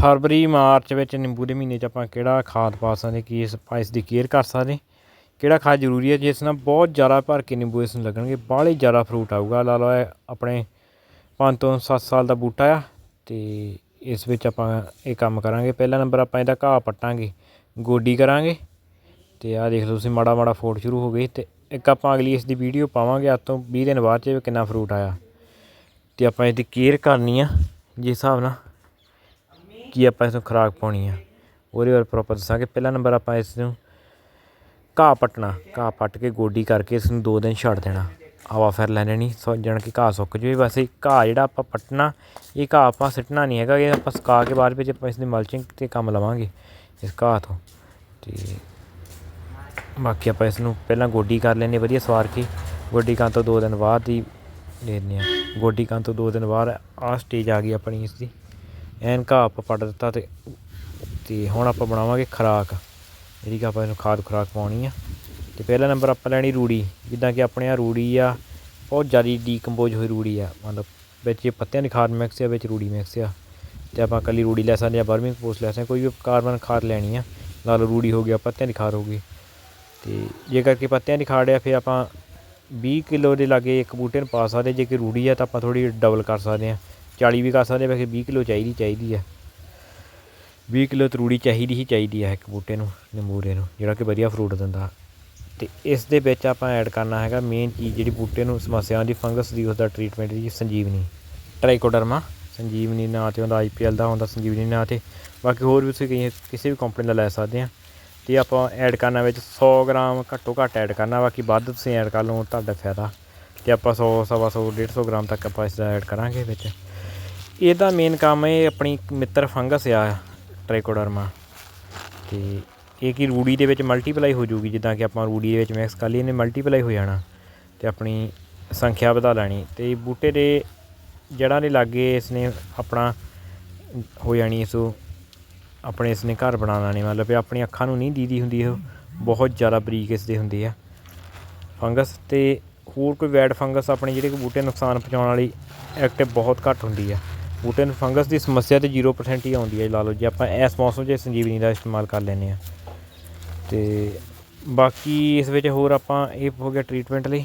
ਫਰਵਰੀ, March ਵਿੱਚ ਨਿੰਬੂ ਦੇ ਮਹੀਨੇ 'ਚ ਆਪਾਂ ਕਿਹੜਾ ਖਾਦ ਪਾ ਸਕਦੇ, ਕੀ ਇਸ ਆਪਾਂ ਇਸ ਦੀ ਕੇਅਰ ਕਰ ਸਕਦੇ, ਕਿਹੜਾ ਖਾਦ ਜ਼ਰੂਰੀ ਹੈ, ਜਿਸ ਨਾਲ ਬਹੁਤ ਜ਼ਿਆਦਾ ਭਰ ਕੇ ਨਿੰਬੂ ਇਸ ਨੂੰ ਲੱਗਣਗੇ, ਬਾਹਲੇ ਜ਼ਿਆਦਾ ਫਰੂਟ ਆਊਗਾ। ਲਾ ਲਓ ਇਹ ਆਪਣੇ 5 ਤੋਂ 7 ਸਾਲ ਦਾ ਬੂਟਾ ਆ ਤੇ ਇਸ ਵਿੱਚ ਆਪਾਂ ਇਹ ਕੰਮ ਕਰਾਂਗੇ। ਪਹਿਲਾ ਨੰਬਰ ਆਪਾਂ ਇਹਦਾ ਘਾਹ ਪੱਟਾਂਗੇ, ਗੋਡੀ ਕਰਾਂਗੇ ਤੇ ਆਹ ਦੇਖ ਲਓ ਤੁਸੀਂ, ਮਾੜਾ ਮਾੜਾ ਫੋਟ ਸ਼ੁਰੂ ਹੋ ਗਈ ਤੇ ਇੱਕ ਆਪਾਂ ਅਗਲੀ ਇਸ ਦੀ ਵੀਡੀਓ ਪਾਵਾਂਗੇ, ਅੱਜ ਤੋਂ 20 ਦਿਨ ਬਾਅਦ ਚ ਵੀ ਕਿੰਨਾ ਫਰੂਟ ਆਇਆ। ਤੇ ਆਪਾਂ ਇਹਦੀ ਕੇਅਰ ਕਰਨੀ ਆ, ਜਿਸ ਹਿਸਾਬ ਨਾਲ ਕੀ ਆਪਾਂ ਇਸ ਨੂੰ ਖੁਰਾਕ ਪਾਉਣੀ ਆ? ਉਹਦੇ ਬਾਰੇ ਪ੍ਰੋਪਰ ਦੱਸਾਂਗੇ। ਪਹਿਲਾ ਨੰਬਰ ਆਪਾਂ ਇਸ ਨੂੰ ਘਾਹ ਪੱਟਣਾ। ਘਾਹ ਪੱਟ ਕੇ ਗੋਡੀ ਕਰਕੇ ਇਸ ਨੂੰ 2 ਦਿਨ ਛੱਡ ਦੇਣਾ। ਹਵਾ ਫਿਰ ਲੈ ਲੈਣੀ। ਸੋ ਜਾਣ ਕਿ ਘਾਹ ਸੁੱਕ ਜਾਵੇ। ਇਹ ਘਾਹ ਜਿਹੜਾ ਆਪਾਂ ਪੱਟਣਾ, ਇਹ ਘਾਹ ਆਪਾਂ ਸਿੱਟਣਾ ਨਹੀਂ ਹੈਗਾ। ਇਹ ਆਪਾਂ ਸੁਕਾ ਕੇ ਬਾਅਦ ਵਿੱਚ ਆਪਾਂ ਇਸ ਦੀ ਮਲਚਿੰਗ ਤੇ ਕੰਮ ਲਵਾਂਗੇ ਇਸ ਘਾਹ ਤੋਂ। ਤੇ ਬਾਕੀ ਆਪਾਂ ਇਸ ਨੂੰ ਪਹਿਲਾਂ ਗੋਡੀ ਕਰ ਲੈਂਦੇ ਵਧੀਆ ਸਵਾਰ ਕੇ ਗੋਡੀ ਕਰਨ ਤੋਂ 2 ਦਿਨ ਬਾਅਦ ਹੀ ਲੈਂਦੇ ਆ ਗੋਡੀ ਕਰਨ ਤੋਂ 2 ਦਿਨ ਬਾਅਦ ਆਹ ਸਟੇਜ ਆ ਗਈ ਆਪਣੀ ਇਸ ਦੀ ਐਨ ਘਾਹ ਆਪਾਂ ਪੱਟ ਦਿੱਤਾ ਤੇ ਤੇ ਹੁਣ ਆਪਾਂ ਬਣਾਵਾਂਗੇ ਖਰਾਕ। ਜਿਹੜੀ ਕਿ ਆਪਾਂ ਇਹਨੂੰ ਖਾਦ ਖੁਰਾਕ ਪਾਉਣੀ ਆ। ਤੇ ਪਹਿਲਾ ਨੰਬਰ ਆਪਾਂ ਲੈਣੀ ਰੂੜੀ। ਜਿੱਦਾਂ ਕਿ ਆਪਣੇ ਆ ਰੂੜੀ ਆ ਬਹੁਤ ਜ਼ਿਆਦਾ ਡੀਕੰਪੋਜ਼ ਹੋਈ ਰੂੜੀ ਆ। ਮਤਲਬ ਵਿੱਚ ਇਹ ਪੱਤਿਆਂ ਦੀ ਖਾਦ ਮਿਕਸ ਆ ਵਿੱਚ ਰੂੜੀ ਮਿਕਸ ਆ। ਤੇ ਆਪਾਂ ਕੱਲੀ ਰੂੜੀ ਲੈ ਸਕਦੇ ਆ ਬਰਮਿੰਗ ਪੋਸਟ ਲੈ ਸਕਦੇ ਹਾਂ, ਕੋਈ ਵੀ ਕਾਰਬਨ ਖਾਦ ਲੈਣੀ ਆ ਨਾਲ ਰੂੜੀ ਹੋ ਗਿਆ ਪੱਤਿਆਂ ਦੀ ਖਾਦ ਹੋ ਗਈ। ਤੇ ਜੇ ਕਰਕੇ ਪੱਤਿਆਂ ਦੀ ਖਾਦ ਆ ਫਿਰ ਆਪਾਂ 20 ਕਿਲੋ ਦੇ ਲਾਗੇ ਇੱਕ ਬੂਟੇ ਨੂੰ ਪਾ ਸਕਦੇ ਜੇ ਕਿ ਰੂੜੀ ਆ ਤਾਂ ਆਪਾਂ ਥੋੜੀ ਡਬਲ ਕਰ ਸਕਦੇ ਆ। 40 ਵੀ ਕਰ ਸਕਦੇ ਵੈਸੇ 20 ਕਿਲੋ ਚਾਹੀਦੀ ਚਾਹੀਦੀ ਹੈ 20 ਕਿਲੋ ਤਰੂੜੀ ਚਾਹੀਦੀ ਹੀ ਚਾਹੀਦੀ ਹੈ ਇੱਕ ਬੂਟੇ ਨੂੰ, ਨਿੰਬੂਰੇ ਨੂੰ, ਜਿਹੜਾ ਕਿ ਵਧੀਆ ਫਰੂਟ ਦਿੰਦਾ। ਤੇ ਇਸ ਦੇ ਵਿੱਚ ਆਪਾਂ ਐਡ ਕਰਨਾ ਹੈਗਾ ਮੇਨ ਚੀਜ਼ ਜਿਹੜੀ ਬੂਟੇ ਨੂੰ ਸਮੱਸਿਆ ਆਉਂਦੀ ਫੰਗਸ ਦੀ, ਉਸਦਾ ਟ੍ਰੀਟਮੈਂਟ ਦੀ ਸੰਜੀਵਨੀ। ਟ੍ਰਾਈਕੋਡਰਮਾ ਸੰਜੀਵਨੀ ਨਾਂ ਤੇ ਹੁੰਦਾ ਆਈਪੀਐਲ ਦਾ ਹੁੰਦਾ, ਸੰਜੀਵਨੀ ਨਾਂ ਤੇ। ਬਾਕੀ ਹੋਰ ਵੀ ਤੁਸੀਂ ਕਈ, ਕਿਸੇ ਵੀ ਕੰਪਨੀ ਦਾ ਲੈ ਸਕਦੇ ਆ। ਤੇ ਆਪਾਂ ਐਡ ਕਰਨਾ ਵਿੱਚ 100 ਗ੍ਰਾਮ ਘੱਟੋ ਘੱਟ ਐਡ ਕਰਨਾ, ਬਾਕੀ ਵੱਧ ਤੁਸੀਂ ਐਡ ਕਰ ਲਓ, ਤੁਹਾਡਾ ਫਾਇਦਾ। ਤੇ ਆਪਾਂ 100 ਸਵਾ 100 150 ਗ੍ਰਾਮ ਤੱਕ ਆਪਾਂ ਇਸ ਦਾ ਐਡ ਕਰਾਂਗੇ ਵਿੱਚ। ਇਹਦਾ ਮੇਨ ਕੰਮ ਇਹ ਆਪਣੀ ਮਿੱਤਰ ਫੰਗਸ ਆ ਟ੍ਰਾਈਕੋਡਰਮਾ ਤੇ ਇਹ ਕੀ ਰੂੜੀ ਦੇ ਵਿੱਚ ਮਲਟੀਪਲਾਈ ਹੋ ਜਾਊਗੀ, ਜਿੱਦਾਂ ਕਿ ਆਪਾਂ ਰੂੜੀ ਦੇ ਵਿੱਚ ਮਿਕਸ ਕਰ ਲਈ ਇਹਨੇ ਮਲਟੀਪਲਾਈ ਹੋ ਜਾਣਾ ਤੇ ਆਪਣੀ ਸੰਖਿਆ ਵਧਾ ਲੈਣੀ। ਤੇ ਬੂਟੇ ਦੇ ਜੜ੍ਹਾਂ ਦੇ ਲਾਗੇ ਇਸਨੇ ਆਪਣਾ ਹੋ ਜਾਣੀ, ਇਸ ਆਪਣੇ ਇਸਨੇ ਘਰ ਬਣਾ ਲੈਣੇ। ਮਤਲਬ ਕਿ ਆਪਣੀ ਅੱਖਾਂ ਨੂੰ ਨਹੀਂ ਦੀਦੀ ਹੁੰਦੀ, ਉਹ ਬਹੁਤ ਜ਼ਿਆਦਾ ਬਰੀਕ ਇਸ ਦੇ ਹੁੰਦੇ ਆ। ਫੰਗਸ ਤੇ ਹੋਰ ਕੋਈ ਵੈਡ ਫੰਗਸ ਆਪਣੇ ਜਿਹੜੇ ਕੋਈ ਬੂਟੇ ਨੁਕਸਾਨ ਪਹੁੰਚਾਉਣ ਵਾਲੀ ਐਕਟਿਵ ਬਹੁਤ ਘੱਟ ਹੁੰਦੀ ਆ। ਬੂਟੇ ਨੂੰ ਫੰਗਸ ਦੀ ਸਮੱਸਿਆ ਤੇ 0% ਹੀ ਆਉਂਦੀ ਹੈ ਲਾ ਲਓ ਜੇ। ਆਪਾਂ ਇਸ ਮੌਸਮ 'ਚ ਸੰਜੀਵਨੀ ਦਾ ਇਸਤੇਮਾਲ ਕਰ ਲੈਂਦੇ ਆ ਤੇ ਬਾਕੀ ਇਸ ਵਿੱਚ ਹੋਰ ਆਪਾਂ ਇਹ ਹੋ ਗਿਆ ਟ੍ਰੀਟਮੈਂਟ ਲਈ।